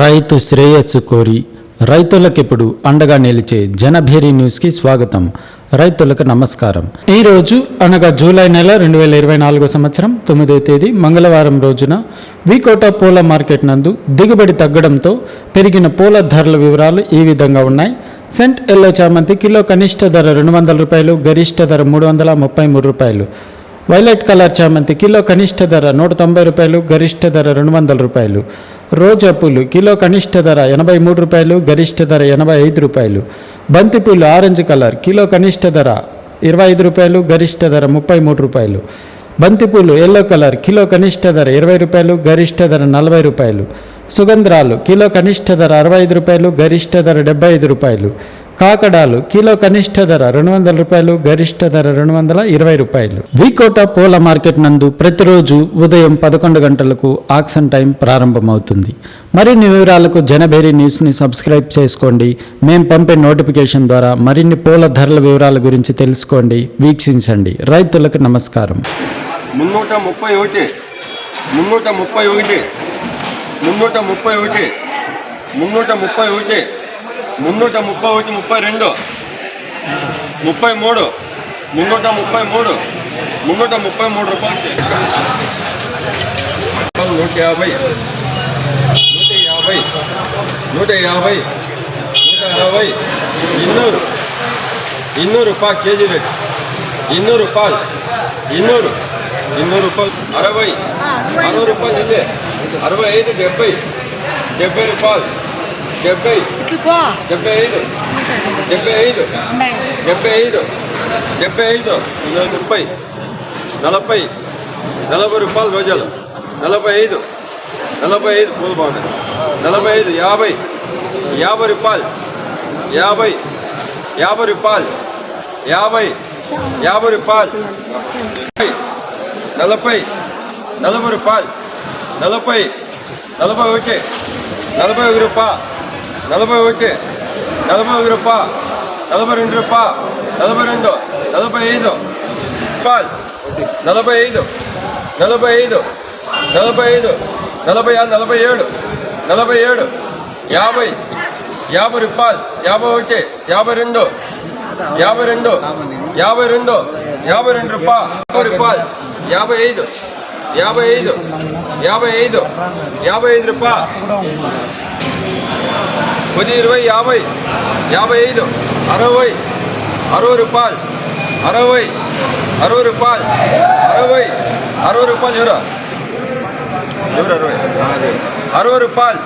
రైతు శ్రేయస్సు కోరి రైతులకిప్పుడు అండగా నిలిచే జనభేరి న్యూస్కి స్వాగతం. రైతులకు నమస్కారం. ఈరోజు అనగా జూలై నెల రెండు వేల ఇరవై నాలుగో సంవత్సరం తొమ్మిదో తేదీ మంగళవారం రోజున వికోట పూల మార్కెట్ నందు దిగుబడి తగ్గడంతో పెరిగిన పూల ధరల వివరాలు ఈ విధంగా ఉన్నాయి. సెంట్ ఎల్లో చామంతి కిలో కనిష్ట ధర రెండు వందల రూపాయలు గరిష్ట ధర మూడు వందల ముప్పై మూడు రూపాయలు. వైలెట్ కలర్ చామంతి కిలో కనిష్ట ధర నూట తొంభై రూపాయలు గరిష్ట ధర రెండు వందల రూపాయలు. రోజా పూలు కిలో కనిష్ట ధర ఎనభై మూడు రూపాయలు గరిష్ట ధర ఎనభై ఐదు రూపాయలు. బంతి పూలు ఆరెంజ్ కలర్ కిలో కనిష్ట ధర ఇరవై ఐదు రూపాయలు గరిష్ట ధర ముప్పై మూడు రూపాయలు. బంతిపూలు ఎల్లో కలర్ కిలో కనిష్ట ధర ఇరవై రూపాయలు గరిష్ట ధర నలభై రూపాయలు. సుగంధ్రాలు కిలో కనిష్ట ధర అరవై ఐదు రూపాయలు గరిష్ట ధర డెబ్బై ఐదు రూపాయలు. కాకడాలు కిలో కనిష్ట ధర రెండు వందల రూపాయలు గరిష్ట ధర రెండు వందల ఇరవై రూపాయలు. వికోట పూల మార్కెట్ నందు ప్రతిరోజు ఉదయం పదకొండు గంటలకు ఆక్షన్ టైం ప్రారంభమవుతుంది. మరిన్ని వివరాలకు జనభేరి న్యూస్ని సబ్స్క్రైబ్ చేసుకోండి. మేము పంపే నోటిఫికేషన్ ద్వారా మరిన్ని పూల ధరల వివరాల గురించి తెలుసుకోండి. వీక్షించండి. రైతులకు నమస్కారం. మున్నూట ముప్పై ఒకటి. మున్నూట ముప్పై ఒకటి. మున్నూట ముప్పై ఒకటి. మున్నూట ముప్పై ఒకటి. మున్నూట ముప్పై ఒకటి ముప్పై రెండు ముప్పై మూడు మున్నూట ముప్పై మూడు మున్నూట ముప్పై మూడు రూపాయలు నూట యాభై నూట యాభై నూట యాభై నూట అరవై ಇನ್ನೂರು ಇನ್ನೂರು ರೂಪಾಯಿ ಕೆ ಜಿ ರೇಟ್ ಇನ್ನೂರು ರೂಪಾಯಿ ಇನ್ನೂರು ಇನ್ನೂರು ರೂಪಾಯಿ ಅರವೈ ಅರವೈ ರೂಪಾಯಿ ಇದೆ ಅರವೈ ಐದು ಡೆಬ್ಬೈ ಡೆಬ್ಬೈ ರೂಪಾಯಿ డెబ్బై ఇట్లా డెబ్బై ఐదు డెబ్బై ఐదు డెబ్బై ఐదు డెబ్బై ఐదు ముప్పై నలభై నలభై రూపాయలు రోజాలు నలభై ఐదు నలభై ఐదు పూలు బాగున్నాయి నలభై ఐదు యాభై యాభై రూపాయలు యాభై యాభై రూపాయలు యాభై యాభై రూపాయలు నలభై నలభై రూపాయలు నలభై నలభై ఒకటి నలభై ఒక రూపాయలు నలభై ఒకటి నలభై ఒక రూపాయ నలభై రెండు రూపాయ నలభై రెండు నలభై ఐదు. పాల్. నలభై ఐదు నలభై ఐదు నలభై ఐదు నలభై ఆరు నలభై ఏడు నలభై ఏడు యాభై యాభై రూపాయలు యాభై ఒకటి యాభై రెండు యాభై రెండు యాభై రెండు యాభై రెండు రూపాయలు యాభై రూపాయలు యాభై ఐదు యాభై ఐదు యాభై ఐదు యాభై ఐదు రూపాయలు పది ఇరవై యాభై యాభై ఐదు అరవై అరవై రూపాయలు అరవై అరవై రూపాయలు అరవై అరవై రూపాయలు ఎవరు ఎవరు అరవై అరవై రూపాయలు